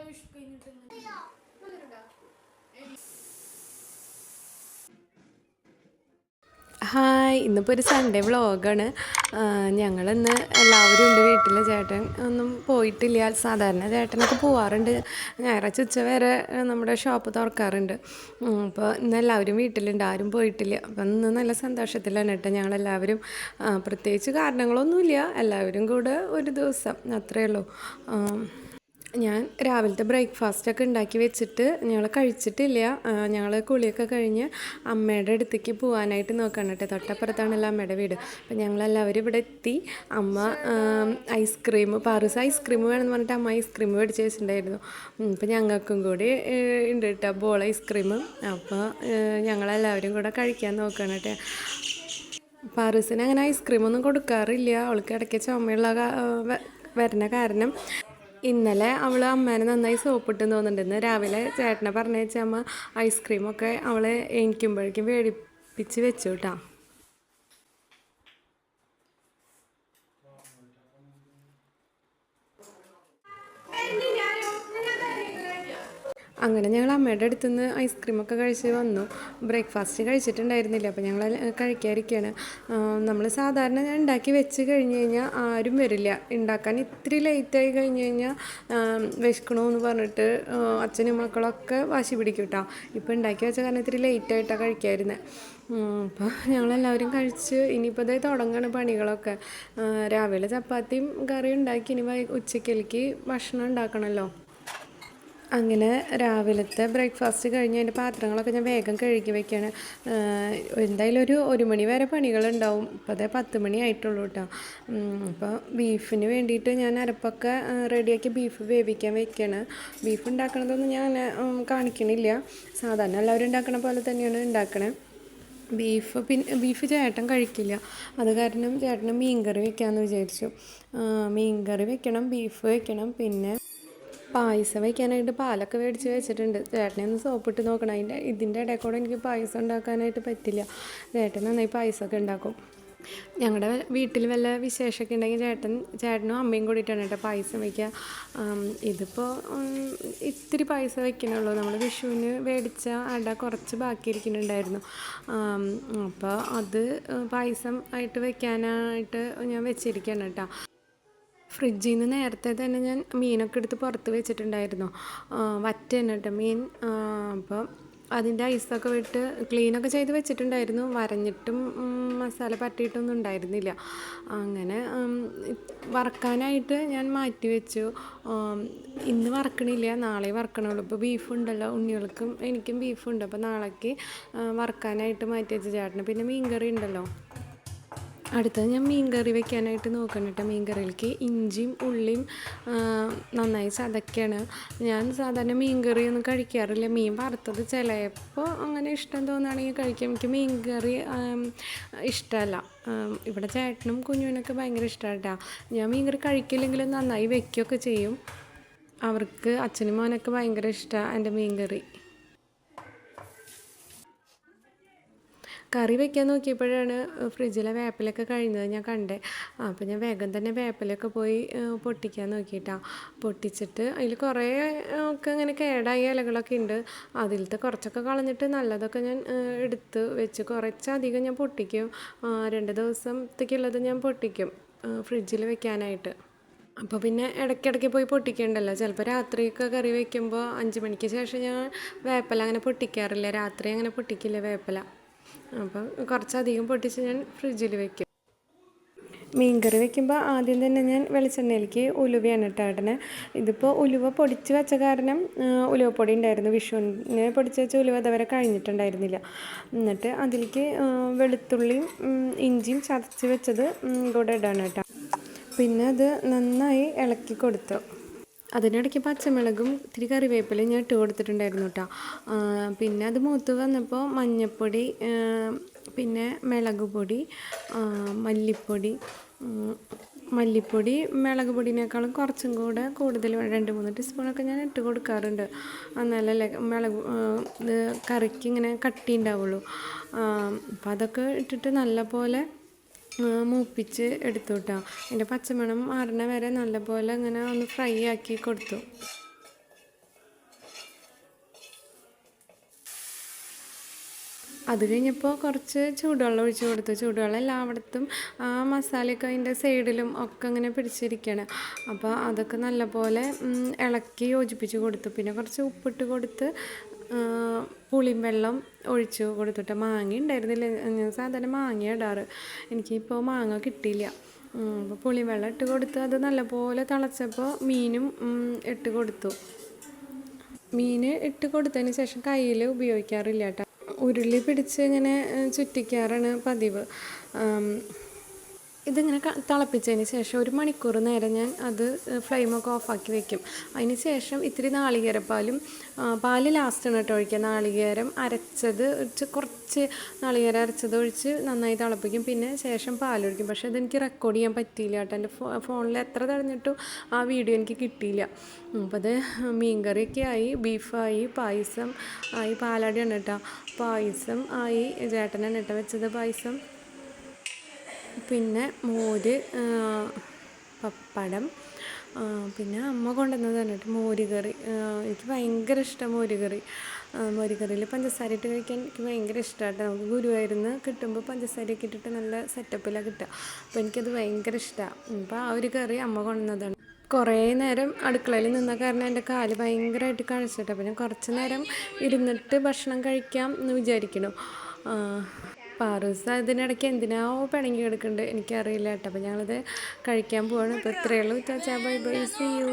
എന്താ വിഷു കഴിഞ്ഞിട്ട് ഹായ് ഇന്നിപ്പോൾ ഒരു സൺഡേ വ്ളോഗാണ് ഞങ്ങളിന്ന് എല്ലാവരും ഉണ്ട് വീട്ടിൽ ചേട്ടൻ. ഒന്നും പോയിട്ടില്ല. സാധാരണ ചേട്ടനൊക്കെ പോവാറുണ്ട്. ഞായറാഴ്ച ഉച്ച വരെ നമ്മുടെ ഷോപ്പ് തുറക്കാറുണ്ട്. അപ്പോൾ ഇന്ന് എല്ലാവരും വീട്ടിലുണ്ട്. ആരും പോയിട്ടില്ല. അപ്പോൾ ഇന്ന് നല്ല സന്തോഷത്തിലാണ് കേട്ടോ ഞങ്ങളെല്ലാവരും. പ്രത്യേകിച്ച് കാരണങ്ങളൊന്നുമില്ല. എല്ലാവരും കൂടെ ഒരു ദിവസം അത്രയേ ഉള്ളൂ. ഞാൻ രാവിലത്തെ ബ്രേക്ക്ഫാസ്റ്റൊക്കെ ഉണ്ടാക്കി വെച്ചിട്ട് ഞങ്ങൾ കഴിച്ചിട്ടില്ല. ഞങ്ങൾ കുളിയൊക്കെ കഴിഞ്ഞ് അമ്മയുടെ അടുത്തേക്ക് പോകാനായിട്ട് നോക്കണം കേട്ടോ. തൊട്ടപ്പുറത്താണല്ലോ അമ്മയുടെ വീട്. അപ്പം ഞങ്ങളെല്ലാവരും ഇവിടെ എത്തി. അമ്മ ഐസ്ക്രീം പാറൂസ് ഐസ്ക്രീം വേണമെന്ന് പറഞ്ഞിട്ട് അമ്മ ഐസ്ക്രീം മേടിച്ച് വെച്ചിട്ടുണ്ടായിരുന്നു. അപ്പം ഞങ്ങൾക്കും കൂടി ഉണ്ട് കേട്ടോ ബോൾ ഐസ്ക്രീം അപ്പോൾ ഞങ്ങളെല്ലാവരും കൂടെ കഴിക്കാൻ നോക്കണം കേട്ടോ. പാറൂസിന് അങ്ങനെ ഐസ്ക്രീം ഒന്നും കൊടുക്കാറില്ല. അവൾക്ക് ഇടയ്ക്ക് ചുമയുള്ള വരണ കാരണം ഇന്നലെ അവൾ അമ്മേനെ നന്നായി സോപ്പിട്ടെന്ന് തോന്നുന്നുണ്ടെന്ന് രാവിലെ ചേട്ടനെ പറഞ്ഞേച്ച അമ്മ ഐസ്ക്രീമൊക്കെ അവൾ എണിക്കുമ്പോഴേക്കും വേടിപ്പിച്ച് വെച്ചു കേട്ടോ. അങ്ങനെ ഞങ്ങൾ അമ്മയുടെ അടുത്ത് നിന്ന് ഐസ്ക്രീമൊക്കെ കഴിച്ച് വന്നു. ബ്രേക്ക്ഫാസ്റ്റ് കഴിച്ചിട്ടുണ്ടായിരുന്നില്ല. അപ്പോൾ ഞങ്ങൾ കഴിക്കാതിരിക്കുകയാണ് നമ്മൾ സാധാരണ ഞാൻ ഉണ്ടാക്കി വെച്ച് കഴിഞ്ഞ് കഴിഞ്ഞാൽ ആരും വരില്ല. ഉണ്ടാക്കാൻ ഇത്തിരി ലേറ്റായി കഴിഞ്ഞ് കഴിഞ്ഞാൽ വിശക്കണമെന്ന് പറഞ്ഞിട്ട് ആ, അച്ഛനും മക്കളൊക്കെ വാശി പിടിക്കും കേട്ടോ ഇപ്പോൾ ഉണ്ടാക്കി വെച്ച കാരണം ഇത്തിരി ലേറ്റായിട്ടാണ് കഴിക്കാമായിരുന്നത് അപ്പോൾ ഞങ്ങളെല്ലാവരും കഴിച്ച് ഇനിയിപ്പോൾ ഇതേ തുടങ്ങുകയാണ് പണികളൊക്കെ. രാവിലെ ചപ്പാത്തിയും കറിയും ഉണ്ടാക്കി ഇനി ഉച്ചക്കലേക്ക് ഭക്ഷണം ഉണ്ടാക്കണമല്ലോ അങ്ങനെ രാവിലത്തെ ബ്രേക്ക്ഫാസ്റ്റ് കഴിഞ്ഞ് അതിന്റെ പാത്രങ്ങളൊക്കെ ഞാൻ വേഗം കഴുകി വെക്കുകയാണ് എന്തായാലും ഒരു ഒരു മണി വരെ പണികളുണ്ടാവും. ഇപ്പോൾ അതേ പത്ത് മണി ആയിട്ടുള്ളൂ കേട്ടോ അപ്പോൾ ബീഫിന് വേണ്ടിയിട്ട് ഞാൻ അരപ്പൊക്കെ റെഡിയാക്കി ബീഫ് വേവിക്കാൻ വെക്കുകയാണ് ബീഫ് ഉണ്ടാക്കണതൊന്നും ഞാൻ കാണിക്കണില്ല. സാധാരണ എല്ലാവരും ഉണ്ടാക്കണ പോലെ തന്നെയാണ് ഉണ്ടാക്കണേ. ബീഫ് പിന്നെ ബീഫ് ചേട്ടൻ കഴിക്കില്ല. അത് കാരണം ചേട്ടന് മീൻകറി വെക്കാമെന്ന് വിചാരിച്ചു. മീൻകറി വെക്കണം ബീഫ് വെക്കണം പിന്നെ പായസം വയ്ക്കാനായിട്ട് പാലൊക്കെ മേടിച്ച് വെച്ചിട്ടുണ്ട്. ചേട്ടനെ ഒന്ന് സോപ്പിട്ട് നോക്കണം. അതിന്റെ ഇതിന്റെ ഇടയിൽ കൂടെ എനിക്ക് പായസം ഉണ്ടാക്കാനായിട്ട് പറ്റില്ല. ചേട്ടൻ നന്നായി പായസമൊക്കെ ഉണ്ടാക്കും. ഞങ്ങളുടെ വീട്ടിൽ വല്ല വിശേഷമൊക്കെ ഉണ്ടെങ്കിൽ ചേട്ടൻ ചേട്ടനും അമ്മയും കൂടിയിട്ടാണ് കേട്ടോ പായസം വയ്ക്കുക. ഇതിപ്പോൾ ഇത്തിരി പായസം വയ്ക്കണുള്ളൂ നമ്മൾ വിഷുവിന് മേടിച്ച അട കുറച്ച് ബാക്കിയിരിക്കുന്നുണ്ടായിരുന്നു. അപ്പോൾ അത് പായസം ആയിട്ട് വെക്കാനായിട്ട് ഞാൻ വെച്ചിരിക്കുകയാണ് കേട്ടോ. ഫ്രിഡ്ജിൽ നിന്ന് നേരത്തെ തന്നെ ഞാൻ മീനൊക്കെ എടുത്ത് പുറത്ത് വെച്ചിട്ടുണ്ടായിരുന്നു. ആ, വറ്റ തന്നെ കേട്ടോ മീൻ. അപ്പം അതിന്റെ ഐസൊക്കെ വിട്ട് ക്ലീനൊക്കെ ചെയ്ത് വെച്ചിട്ടുണ്ടായിരുന്നു. വരഞ്ഞിട്ടും മസാല പറ്റിയിട്ടൊന്നും ഉണ്ടായിരുന്നില്ല. അങ്ങനെ വറക്കാനായിട്ട് ഞാൻ മാറ്റി വെച്ചു. ഇന്ന് വറക്കണില്ല നാളെ വറക്കണുള്ളൂ. ഇപ്പോൾ ബീഫുണ്ടല്ലോ ഉണ്ണികൾക്കും എനിക്കും ബീഫുണ്ട് അപ്പോൾ നാളേക്ക് വറക്കാനായിട്ട് മാറ്റി വെച്ച ചേട്ടന്. പിന്നെ മീൻകറി ഉണ്ടല്ലോ. അടുത്തത് ഞാൻ മീൻ കറി വെക്കാനായിട്ട് നോക്കണം കേട്ടോ മീൻ കറിയിലേക്ക് ഇഞ്ചിയും ഉള്ളിയും നന്നായി ചതക്കാണ്. ഞാൻ സാധാരണ മീൻ കറി ഒന്നും കഴിക്കാറില്ല. മീൻ വറുത്തത് ചിലപ്പോൾ അങ്ങനെ ഇഷ്ടം തോന്നുകയാണെങ്കിൽ കഴിക്കാം. എനിക്ക് മീൻ കറി ഇഷ്ടമല്ല. ഇവിടെ ചേട്ടനും കുഞ്ഞുവിനൊക്കെ ഭയങ്കര ഇഷ്ടമാണ് ഞാൻ മീൻ കറി കഴിക്കില്ലെങ്കിലും നന്നായി വെക്കുകയൊക്കെ ചെയ്യും. അവർക്ക് അച്ഛനും മോനൊക്കെ ഭയങ്കര ഇഷ്ടമാണ് എന്റെ മീൻ കറി കറി വെക്കാൻ നോക്കിയപ്പോഴാണ് ഫ്രിഡ്ജിലെ വേപ്പിലൊക്കെ കഴിഞ്ഞത് ഞാൻ കണ്ടേ. അപ്പോൾ ഞാൻ വേഗം തന്നെ വേപ്പിലൊക്കെ പോയി പൊട്ടിക്കാൻ നോക്കിയിട്ടാ പൊട്ടിച്ചിട്ട് അതിൽ കുറേ ഒക്കെ ഇങ്ങനെ കേടായ ഇലകളൊക്കെ ഉണ്ട് അതിലത്തെ കുറച്ചൊക്കെ കളഞ്ഞിട്ട് നല്ലതൊക്കെ ഞാൻ എടുത്ത് വെച്ച് കുറച്ചധികം ഞാൻ പൊട്ടിക്കും. രണ്ട് ദിവസത്തേക്കുള്ളത് ഞാൻ പൊട്ടിക്കും ഫ്രിഡ്ജിൽ വെക്കാനായിട്ട്. അപ്പോൾ പിന്നെ ഇടയ്ക്കിടയ്ക്ക് പോയി പൊട്ടിക്കണ്ടല്ലോ. ചിലപ്പോൾ രാത്രിയൊക്കെ കറി വെക്കുമ്പോൾ അഞ്ച് മണിക്ക് ശേഷം ഞാൻ വേപ്പില അങ്ങനെ പൊട്ടിക്കാറില്ല. രാത്രി അങ്ങനെ പൊട്ടിക്കില്ല വേപ്പില. അപ്പം കുറച്ചധികം പൊട്ടിച്ച് ഞാൻ ഫ്രിഡ്ജിൽ വെക്കും. മീൻകറി വെക്കുമ്പോൾ ആദ്യം തന്നെ ഞാൻ വെളിച്ചെണ്ണയിലേക്ക് ഉലുവയാണ് ഇട്ടാടനെ ഇതിപ്പോൾ ഉലുവ പൊടിച്ച് വെച്ച കാരണം ഉലുവപ്പൊടി ഉണ്ടായിരുന്നു. വിഷുവിനെ പൊടിച്ച് വെച്ച ഉലുവ അതുവരെ കഴിഞ്ഞിട്ടുണ്ടായിരുന്നില്ല. എന്നിട്ട് അതിലേക്ക് വെളുത്തുള്ളിയും ഇഞ്ചിയും ചതച്ച് വെച്ചത് കൂടെ ഇടാണ് കേട്ടോ. പിന്നെ അത് നന്നായി ഇളക്കി കൊടുത്തു. അതിനിടയ്ക്ക് പച്ചമുളകും ഇത്തിരി കറിവേപ്പിലയും ഞാൻ ഇട്ട് കൊടുത്തിട്ടുണ്ടായിരുന്നു കേട്ടോ പിന്നെ അത് മൂത്ത് വന്നപ്പോൾ മഞ്ഞൾപ്പൊടി പിന്നെ മിളക് പൊടി മല്ലിപ്പൊടി മല്ലിപ്പൊടി മിളക് പൊടിനേക്കാളും കുറച്ചും കൂടെ കൂടുതൽ. രണ്ട് മൂന്ന് ടീസ്പൂണൊക്കെ ഞാൻ ഇട്ട് കൊടുക്കാറുണ്ട് എന്നാലല്ലേ മിളക് കറിക്ക് ഇങ്ങനെ കട്ടി ഉണ്ടാവുള്ളൂ അപ്പോൾ അതൊക്കെ ഇട്ടിട്ട് നല്ലപോലെ ആ, മൂപ്പിച്ച് എടുത്തു കേട്ടോ അതിന്റെ പച്ചമണം മാറണ വരെ നല്ലപോലെ അങ്ങനെ ഒന്ന് ഫ്രൈ ആക്കി കൊടുത്തു. അത് കഴിഞ്ഞപ്പോൾ കുറച്ച് ചൂടുവെള്ളം ഒഴിച്ചു കൊടുത്തു. ചൂടുവെള്ളം എല്ലായിടത്തും ആ മസാലയൊക്കെ അതിന്റെ സൈഡിലും ഒക്കെ അങ്ങനെ പിടിച്ചിരിക്കുകയാണ് അപ്പോൾ അതൊക്കെ നല്ലപോലെ ഇളക്കി യോജിപ്പിച്ച് കൊടുത്തു. പിന്നെ കുറച്ച് ഉപ്പിട്ട് കൊടുത്ത് പുളിയും വെള്ളം ഒഴിച്ച് കൊടുത്തിട്ട് മാങ്ങ ഉണ്ടായിരുന്നില്ല. ഞാൻ സാധാരണ മാങ്ങ ഇടാറ്. എനിക്കിപ്പോൾ മാങ്ങ കിട്ടിയില്ല. അപ്പോൾ പുളിയും വെള്ളം ഇട്ട് കൊടുത്ത് അത് നല്ലപോലെ തിളച്ചപ്പോൾ മീനും ഇട്ട് കൊടുത്തു. മീൻ ഇട്ട് കൊടുത്തതിന് ശേഷം കയ്യിൽ ഉപയോഗിക്കാറില്ല കേട്ടോ. ഉരുളി പിടിച്ച് ഇങ്ങനെ ചുറ്റിക്കാറാണ് പതിവ്. ഇതിങ്ങനെ തിളപ്പിച്ചതിന് ശേഷം ഒരു മണിക്കൂർ നേരം ഞാൻ അത് ഫ്ലെയിമൊക്കെ ഓഫാക്കി വെക്കും. അതിന് ശേഷം ഇത്തിരി നാളികേരപ്പാലും പാൽ ലാസ്റ്റാണ് കേട്ടോ ഒഴിക്കുക. നാളികേരം അരച്ചത് കുറച്ച് നാളികേരം അരച്ചത് ഒഴിച്ച് നന്നായി തിളപ്പിക്കും. പിന്നെ ശേഷം പാലൊഴിക്കും പക്ഷേ അതെനിക്ക് റെക്കോർഡ് ചെയ്യാൻ പറ്റിയില്ല കേട്ടോ. എന്റെ ഫോണിൽ എത്ര തടഞ്ഞിട്ടും ആ വീഡിയോ എനിക്ക് കിട്ടിയില്ല. അപ്പോൾ അത് മീൻകറിയൊക്കെ ആയി ബീഫായി പായസം ആയി പാലാടിയാണ് കേട്ടോ. പായസം ആയി ചേട്ടനാണ് കേട്ടോ വെച്ചത് പായസം. പിന്നെ മോര് പപ്പടം പിന്നെ അമ്മ കൊണ്ടുവന്നത് പറഞ്ഞിട്ട് മോരുകറി. എനിക്ക് ഭയങ്കര ഇഷ്ടം മോരുകറി. മോരുകറിയിൽ പഞ്ചസാര ഇട്ട് കഴിക്കാൻ എനിക്ക് ഭയങ്കര ഇഷ്ടമാണ് നമുക്ക് ഗുരുവായൂരിന്ന് കിട്ടുമ്പോൾ പഞ്ചസാരയൊക്കെ ഇട്ടിട്ട് നല്ല സെറ്റപ്പിലാണ് കിട്ടുക. അപ്പോൾ എനിക്കത് ഭയങ്കര ഇഷ്ടമാണ് അപ്പോൾ ആ ഒരു കറി അമ്മ കൊണ്ടുവന്നതാണ്. കുറേ നേരം അടുക്കളയിൽ നിന്ന കാരണം എന്റെ കാൽ ഭയങ്കരമായിട്ട് കഴിച്ചിട്ട്. പിന്നെ കുറച്ച് നേരം ഇരുന്നിട്ട് ഭക്ഷണം കഴിക്കാം എന്ന് വിചാരിക്കണം പാറൂസ ഇതിനിടയ്ക്ക് എന്തിനാവോ പിണങ്ങി കിടക്കുന്നുണ്ട് എനിക്കറിയില്ല കേട്ടോ. അപ്പോൾ ഞങ്ങളിത് കഴിക്കാൻ പോവാണ്. അപ്പോൾ ഇത്രയേ ഉള്ളൂ. ചാച്ചാ ബൈ ബൈ. See you